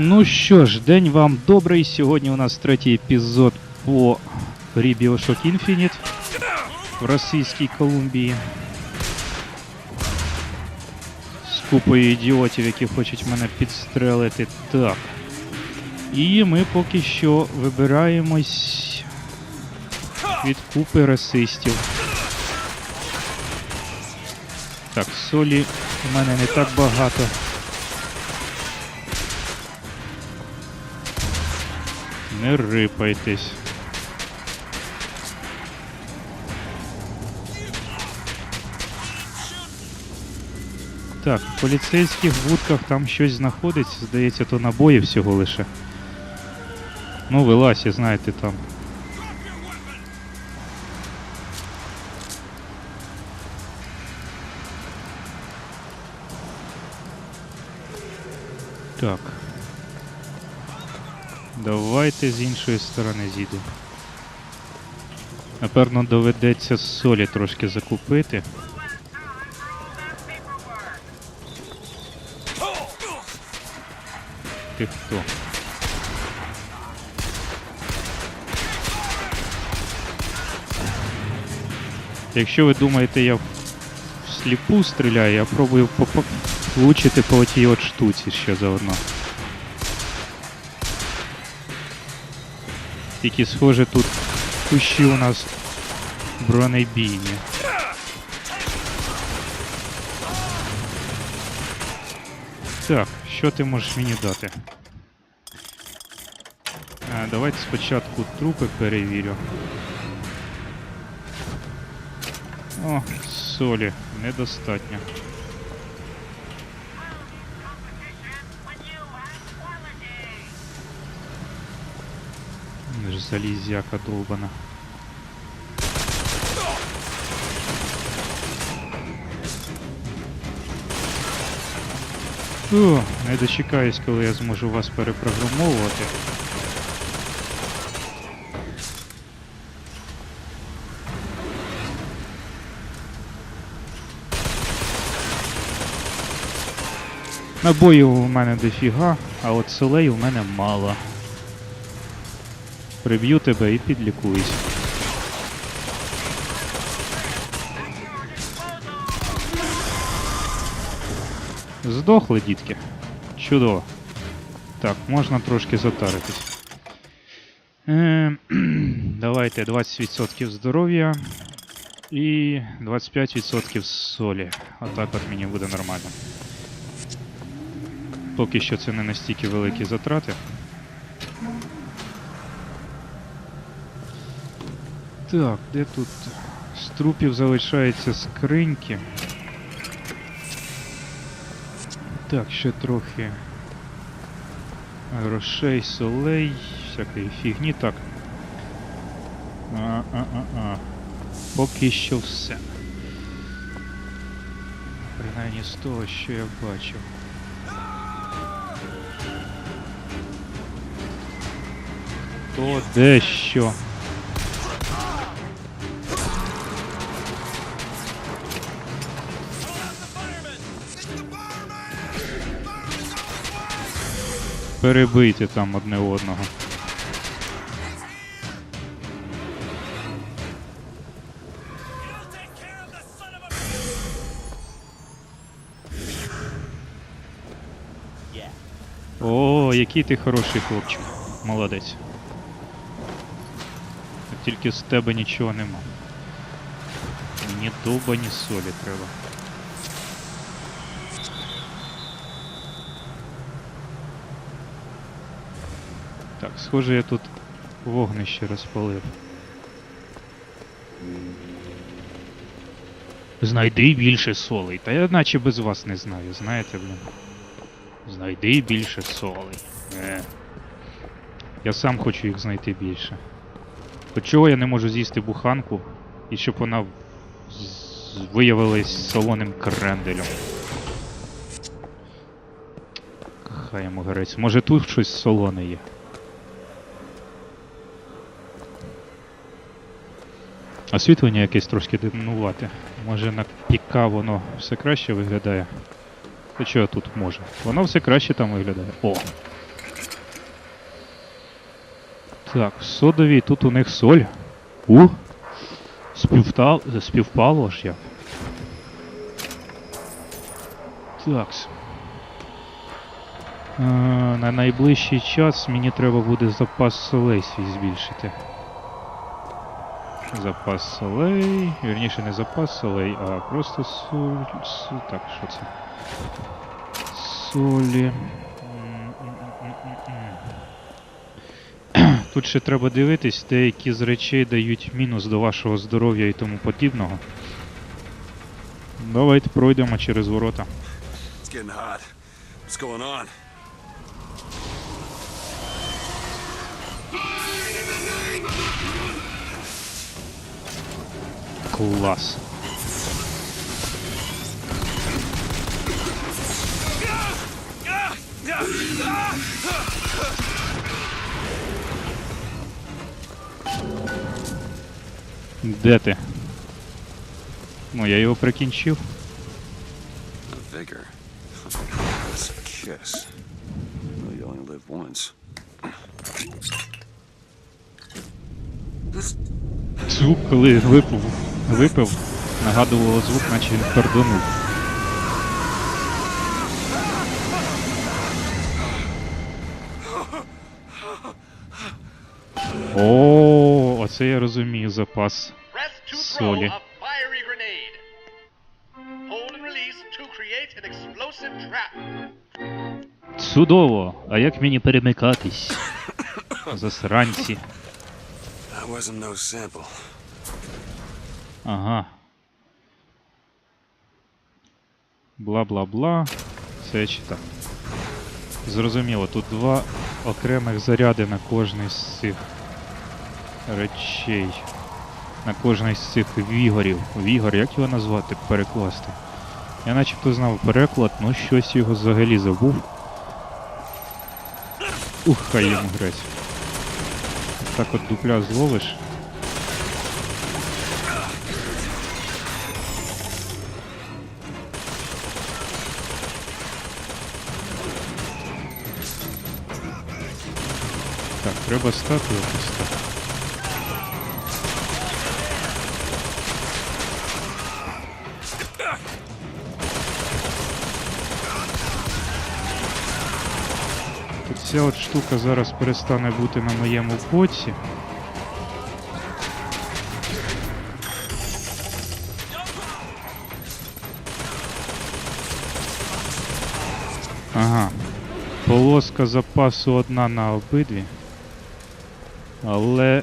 Ну що ж, день вам добрий. Сьогодні у нас третій епізод по грі Bioshock Infinite в Російській Колумбії. З купою ідіотів, які хочуть мене підстрелити. Так. І ми поки що вибираємось від купи расистів. Так, солі у мене не так багато. Не рипайтесь. Так, в поліцейських будках там щось знаходиться, здається, то набої всього лише. Ну, вилазь, знаєте, там. Так. Давайте з іншої сторони зійду. Напевно, доведеться солі трошки закупити. Ти хто? Якщо ви думаєте, я всліпу стріляю, я пробую влучити по тій от штуці ще заодно. Тільки схоже тут кущі у нас бронебійні. Так, що ти можеш мені дати? А, давайте спочатку трупи перевірю. О, солі, недостатньо. Ну ж Залізяка долбана. О, не дочекаюсь, коли я зможу вас перепрограмовувати. Набоїв у мене дофіга, а от солей у мене мало. Приб'ю тебе і підлікуюсь. Здохли, дітки. Чудово. Так, можна трошки затаритись. Е, давайте 20% здоров'я і 25% солі. Отак от мені буде нормально. Поки що це не настільки великі затрати. Так, де тут? З трупів залишаються скриньки. Так, ще трохи грошей, солей, всякої фігні. Так. А-а-а-а. Поки що все. Принаймні з того, що я бачив. То де що? Перебийте там одне одного. О, який ти хороший хлопчик. Молодець. Тільки з тебе нічого нема. Ні дуба, ні солі треба. Так, схоже, я тут вогнище розпалив. Знайди більше солей. Та я наче без вас не знаю, знаєте, блін. Знайди більше солей. Е. Я сам хочу їх знайти більше. От чого я не можу з'їсти буханку, і щоб вона виявилась солоним кренделем. Хай йому горець. Може тут щось солоне є. Освітлення якесь трошки дивнувате. Може на піка воно все краще виглядає. Чого тут може? Воно все краще там виглядає. О! Так, в содовій тут у них соль. У. Співта... Співпало ж як. Такс. Е, на найближчий час мені треба буде запас солей свій збільшити. Запас солей. Вірніше не запас солей, а просто соль. с- Так, що це? Солі. Тут ще треба дивитись, деякі з речей дають мінус до вашого здоров'я і тому подібного. Давайте пройдемо через ворота. It's? Клас. Де ти? Ну, я його прикінчив. Звук, коли випив, випив, нагадувало звук, наче він пердонув. О, оце я розумію запас. Солі. Чудово! А як мені перемикатись? Засранці. Ага. Бла-бла-бла. Це я читав. Зрозуміло, тут два окремих заряди на кожний з цих речей. На кожний з цих вігорів. Вігор, як його назвати? Перекласти. Я начебто знав переклад, ну щось його взагалі забув. Ух, хай йому грець. Так от дупля зловиш. Треба якось так. Тут ця от штука зараз перестане бути на моєму боці. Ага. Полоска запасу одна на обидві. Але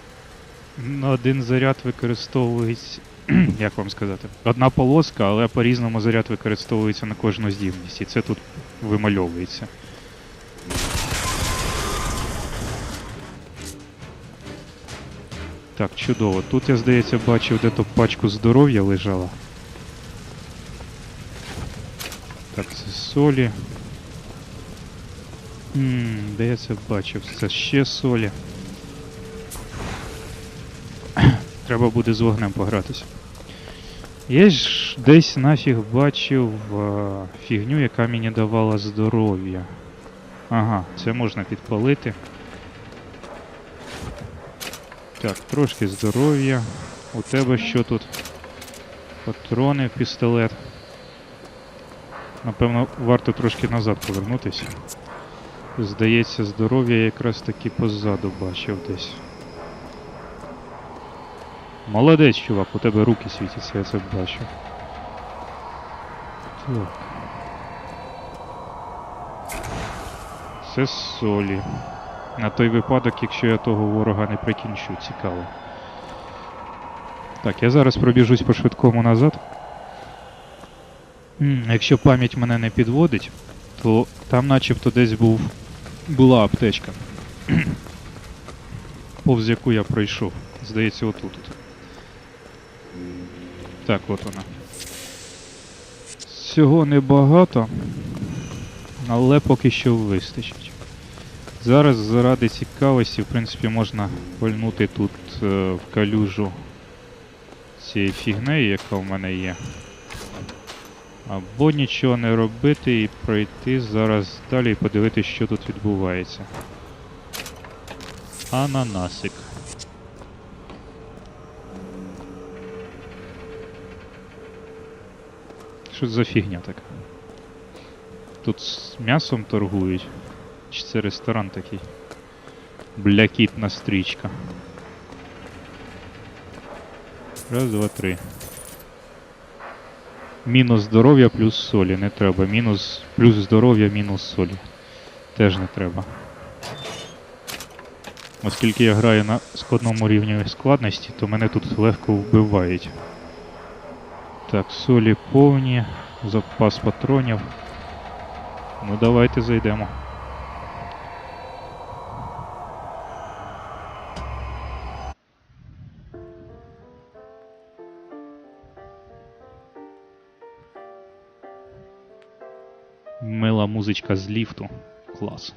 один заряд використовується. Як вам сказати? Одна полоска, але по-різному заряд використовується на кожну здібність. І це тут вимальовується. Так, чудово. Тут я, здається, бачив, де то пачку здоров'я лежала. Так, це солі. Ммм, де я це бачив? Це ще солі. Треба буде з вогнем погратися. Я ж десь нафіг бачив е, фігню, яка мені давала здоров'я. Ага, це можна підпалити. Так, трошки здоров'я. У тебе що тут? Патрони, пістолет. Напевно, варто трошки назад повернутися. Здається, здоров'я я якраз таки позаду бачив десь. Молодець, чувак, у тебе руки світяться, я це бачу. Так. Це солі. На той випадок, якщо я того ворога не прикінчу, цікаво. Так, я зараз пробіжусь по швидкому назад. Якщо пам'ять мене не підводить, то там начебто десь був була аптечка. Повз яку я пройшов. Здається, отут. от. Так, от вона. Цього небагато, але поки що вистачить. Зараз заради цікавості, в принципі, можна пальнути тут е, в калюжу цієї фігнею, яка в мене є. Або нічого не робити і пройти зараз далі і подивитися, що тут відбувається. Ананасик. Що це за фігня така? Тут з м'ясом торгують. Чи це ресторан такий? Блякітна стрічка. Раз, два, три. Мінус здоров'я плюс солі. Не треба. Мінус плюс здоров'я, мінус солі. Теж не треба. Оскільки я граю на складному рівні складності, то мене тут легко вбивають. Так, солі повні, запас патронів. Ну давайте зайдемо. Мила музичка з ліфту. Клас.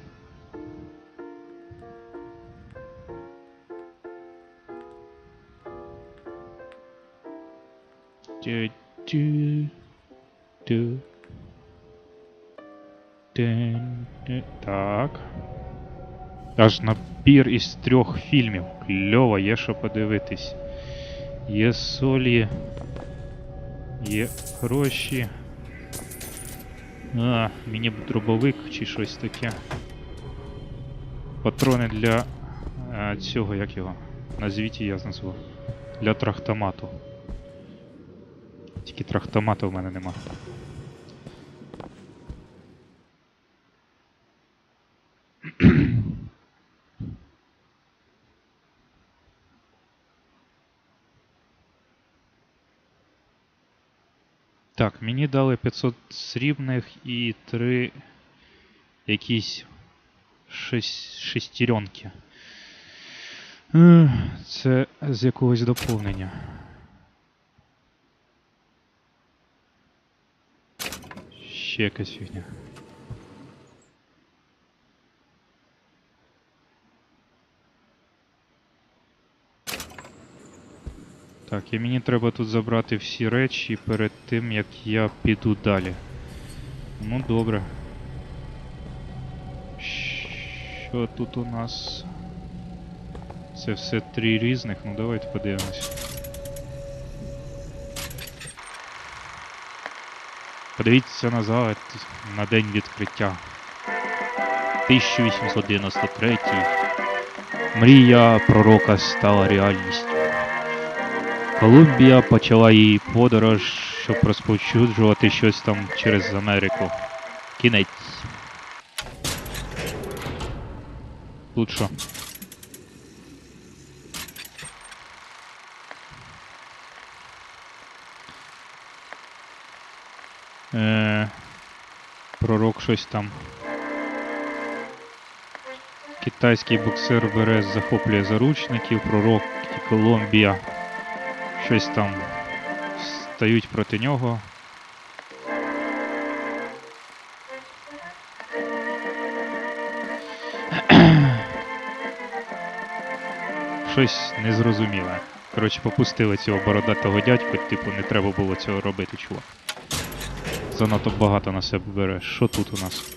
Тю- Тин- тин. Так. Аж набір із трьох фільмів. Кльово, є що подивитись. Є солі. Є гроші. А, мені дробовик чи щось таке. Патрони для е, цього, як його? Назвіть я назву. Для трахтомату. Тільки трахтомату в мене нема. Так, мені дали 500 срібних і 3 якісь шес- шестеренки. Це з якогось доповнення. Ще якась фігня. Так, і мені треба тут забрати всі речі перед тим, як я піду далі. Ну, добре. Що тут у нас? Це все три різних, ну давайте подивимось. Подивіться назад на день відкриття. 1893. Мрія пророка стала реальністю. Колумбія почала її подорож, щоб розповсюджувати щось там через Америку. Кінець. Тут? Е, пророк щось там. Китайський боксер бере, захоплює заручників, пророк Колумбія щось там стають проти нього. Щось незрозуміле. Коротше, попустили цього бородатого дядьку, типу, не треба було цього робити, чувак. Занадто багато на себе бере. Що тут у нас?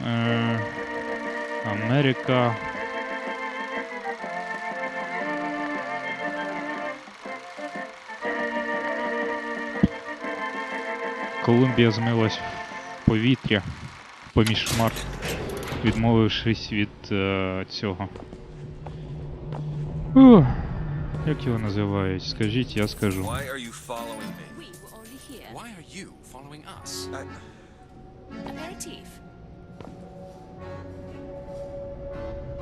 Е, Америка. Колумбія змилась в повітря поміж хмар, відмовившись від е, цього. Ух, як його називають? Скажіть, я скажу. Why are you following me? We were only here. Why are you following us? I, Aperitif.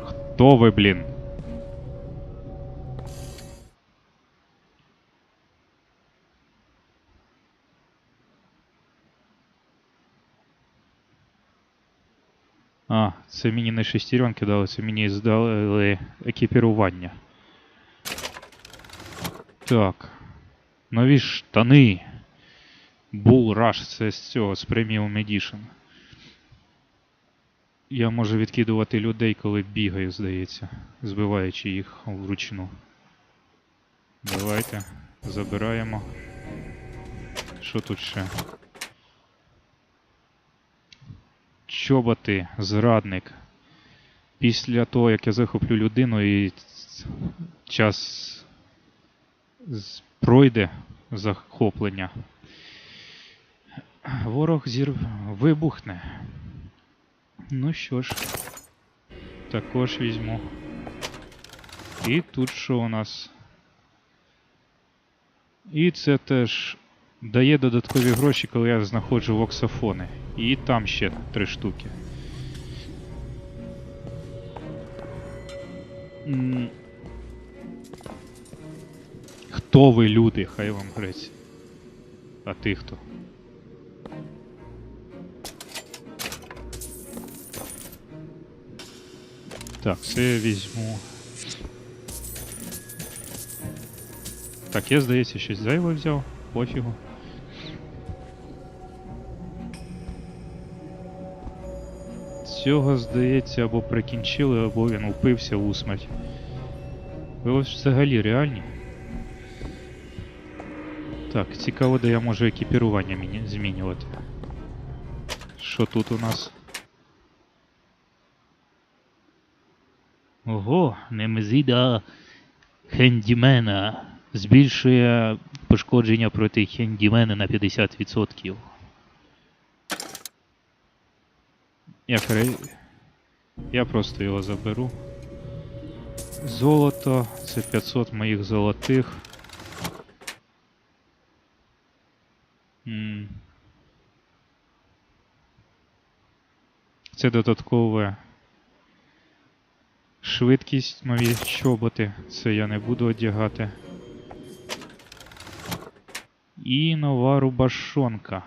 Хто ви, блін? А, це мені не шестеренки дали, це мені здали екіпірування. Так. Нові штани. Bull Rush, це з цього, з Premium Edition. Я можу відкидувати людей, коли бігаю, здається, збиваючи їх вручну. Давайте, забираємо. Що тут ще? чоботи, зрадник. Після того, як я захоплю людину і час пройде захоплення, ворог зір... вибухне. Ну що ж, також візьму. І тут що у нас? І це теж дає додаткові гроші, коли я знаходжу воксофони. І там ще три штуки. Хто ви, люди? Хай вам грець. А ти хто? Так, це я візьму. Так, я, здається, щось зайве взяв. Пофігу. Цього, здається, або прикінчили, або він упився у смерть. Ви ось взагалі реальні? Так, цікаво, де я можу екіпірування змінювати. Що тут у нас? Ого, немезида хендімена. Збільшує пошкодження проти хендімена на 50%. Я, пере... Я просто його заберу. Золото. Це 500 моїх золотих. Це додаткове швидкість, нові чоботи. Це я не буду одягати. І нова рубашонка.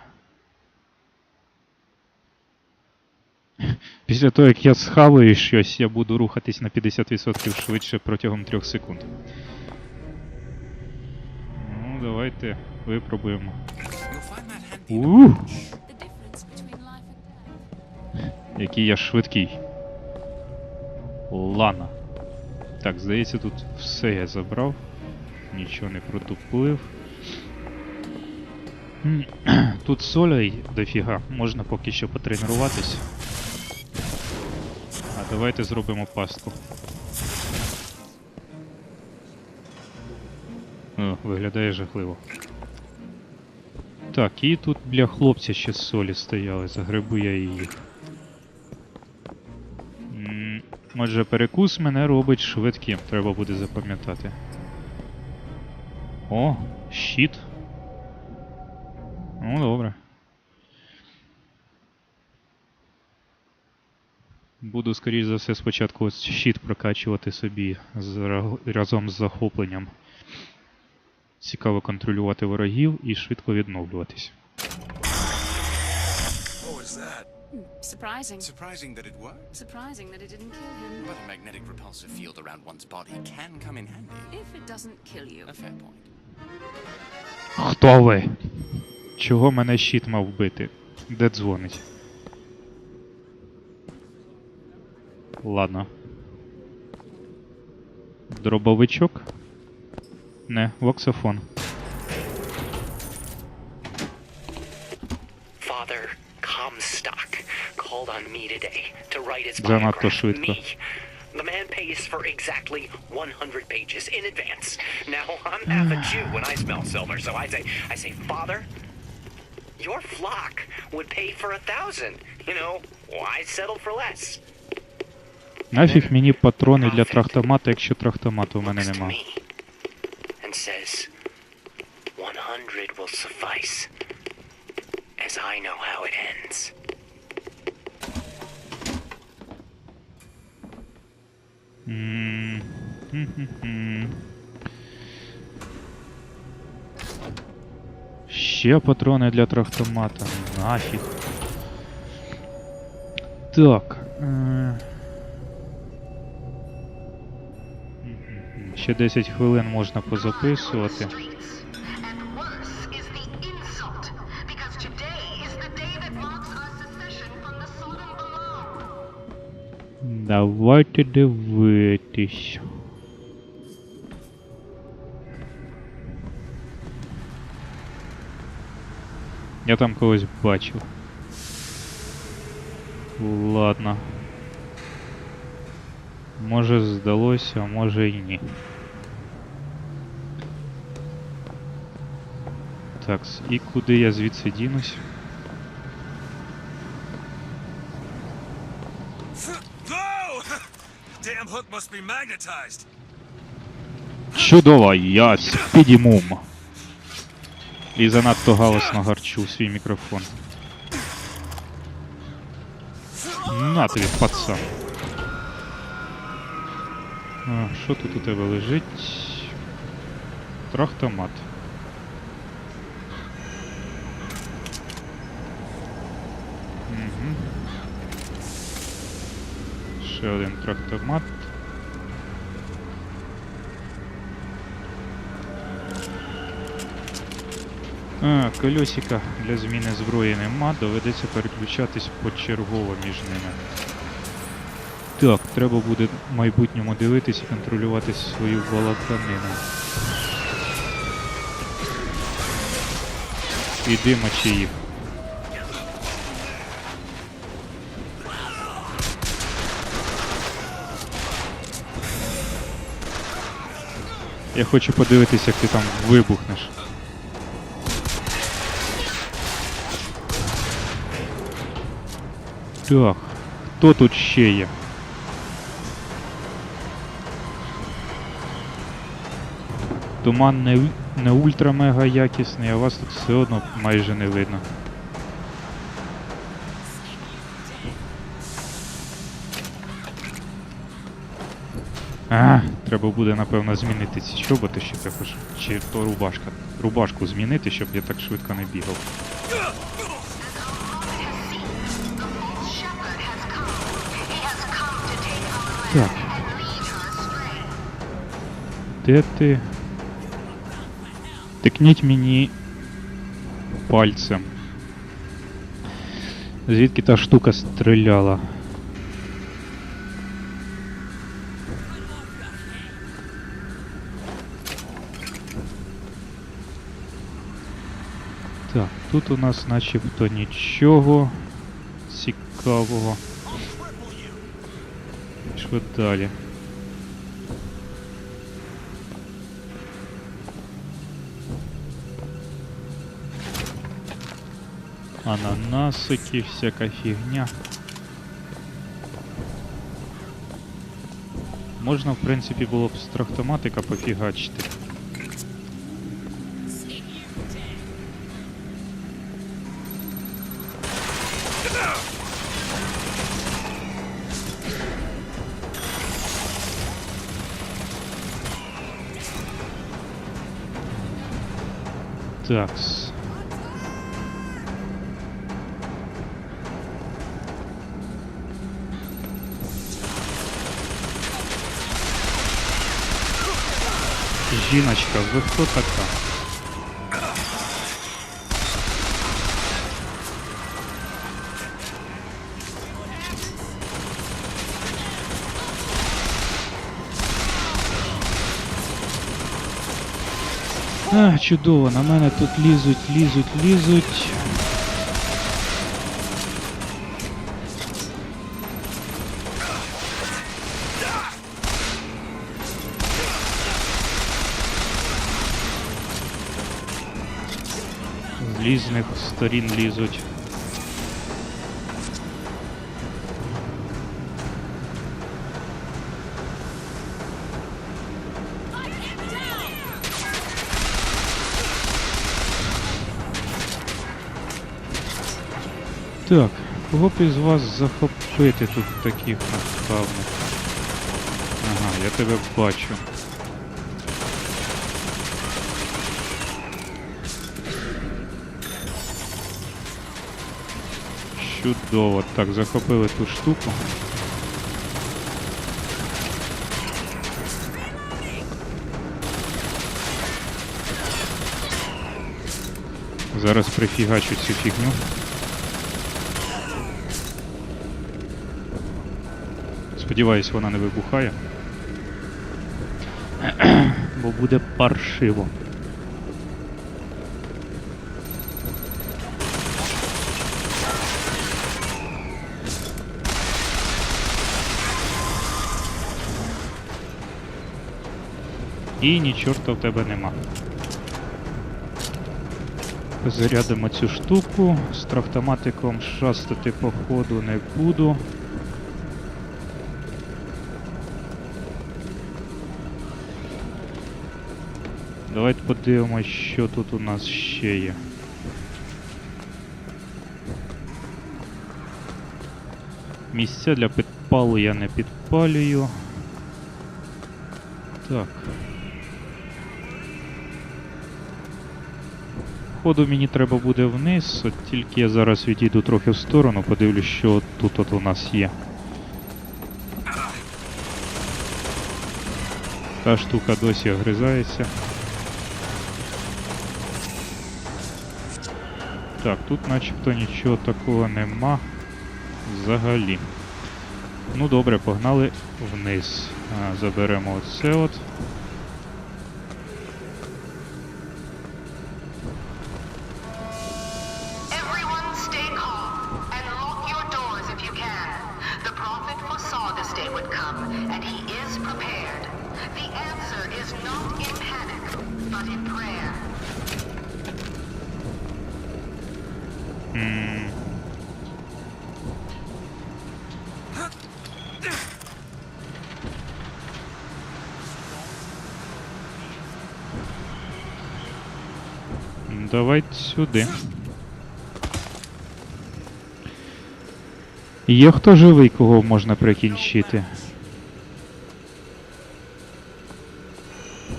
Після того, як я схаваю щось, я буду рухатись на 50% швидше протягом 3 секунд. Ну, давайте випробуємо. Ух, який я швидкий. Лана. Так, здається, тут все я забрав. Нічого не протупив. Тут солей дофіга, можна поки що потренуватись. А давайте зробимо пастку. О, виглядає жахливо. Так, і тут для хлопця ще солі стояли, загребу я. М, Отже, перекус мене робить швидким, треба буде запам'ятати. О, щит. Ну, добре. Буду, скоріш за все, спочатку щит прокачувати собі з, разом з захопленням. Цікаво контролювати ворогів і швидко відновлюватись. What was that? Hmm, Surprising. Surprising that it worked. Surprising that it didn't kill him. But a magnetic repulsive field around one's body can come in handy. If it doesn't kill you. A fair point. Хто ви? Чого мене щит мав вбити? Де дзвонить? Ладно. Дробовичок? Не, воксофон. Father Comstock called on me today to write his Занадто швидко. The man pays for exactly 100 pages in advance. Now I'm half a Jew when I smell silver, so I say, I say, Father, your flock would pay for a thousand. You know, why settle for less? Нафіг мені патрони для трахтомата, якщо трахтомату в мене нема. Will suffice, as I know how it ends. Ще патрони для трахтомата. Нафіг. Так. е. Ще 10 хвилин можна позаписувати. Давайте дивитись. Я там когось бачив. Ладно. Може здалося, а може і ні. Так, і куди я звідси дінусь? Чудово, я підімум. І занадто галосно гарчу свій мікрофон. На тобі, пацан. А, Що тут у тебе лежить? Трахтомат. Ще один трахтомат. А, колесика для зміни зброї нема, доведеться переключатись почергово між ними. Так, треба буде в майбутньому дивитись і контролювати свою балаканину. Іди мочи їх. Я хочу подивитися, як ти там вибухнеш. Так, хто тут ще є? Туман не, не ультра-мега якісний, а вас тут все одно майже не видно. А, треба буде, напевно, змінити ці чоботи ще також. Чи то рубашка. Рубашку змінити, щоб я так швидко не бігав. Так, де ти? Тикніть мені пальцем. Звідки та штука стріляла? Тут у нас начебто нічого цікавого. Що далі? Ананасики, всяка фігня. Можна, в принципі, було б з трахтоматика пофігачити. Такс. Жіночка, ви хто така? А, чудово, на мене тут лізуть, лізуть, лізуть. З різних сторін лізуть. Так, кого б із вас захопити тут таких наставних? Ага, я тебе бачу. Чудово. Так, захопили ту штуку. Зараз прифігачу цю фігню. Сподіваюсь, вона не вибухає. Бо буде паршиво. І ні чорта в тебе нема. Зарядимо цю штуку. З травтоматиком шастати походу не буду. Давайте подивимось, що тут у нас ще є. Місця для підпалу я не підпалюю. Так. Ходу мені треба буде вниз, от тільки я зараз відійду трохи в сторону, подивлюсь, що тут от у нас є. Та штука досі огризається. Так, тут начебто нічого такого нема взагалі. Ну добре, погнали вниз. А, заберемо оце от. Давайте сюди. Є хто живий, кого можна прикінчити?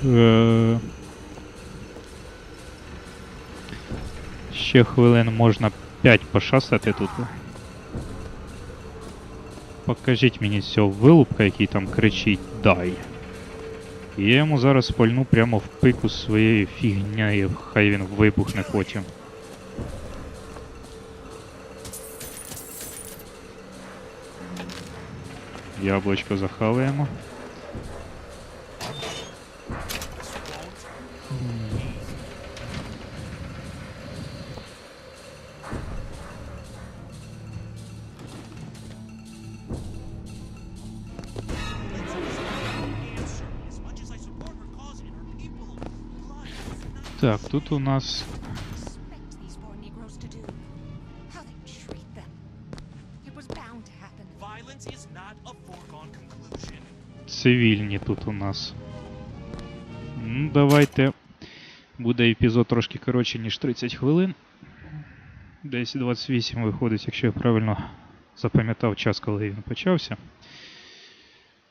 Е... Ще хвилин можна 5 пошастати тут. Покажіть мені цього вилупка, який там кричить дай. Я йому зараз пальну прямо в пику своєю фігняю, хай він вибухне потім. Яблочко захаваємо. Not a foregone conclusion. цивільні тут у нас. Ну, давайте. Буде епізод трошки коротше, ніж 30 хвилин. Десь 28 виходить, якщо я правильно запам'ятав час, коли він почався.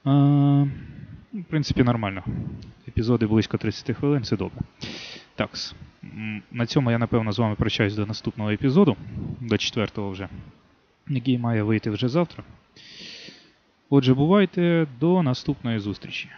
А, в принципі, нормально. Епізоди близько 30 хвилин, це добре. Так, на цьому я напевно з вами прощаюсь до наступного епізоду, до четвертого вже, який має вийти вже завтра. Отже, бувайте до наступної зустрічі.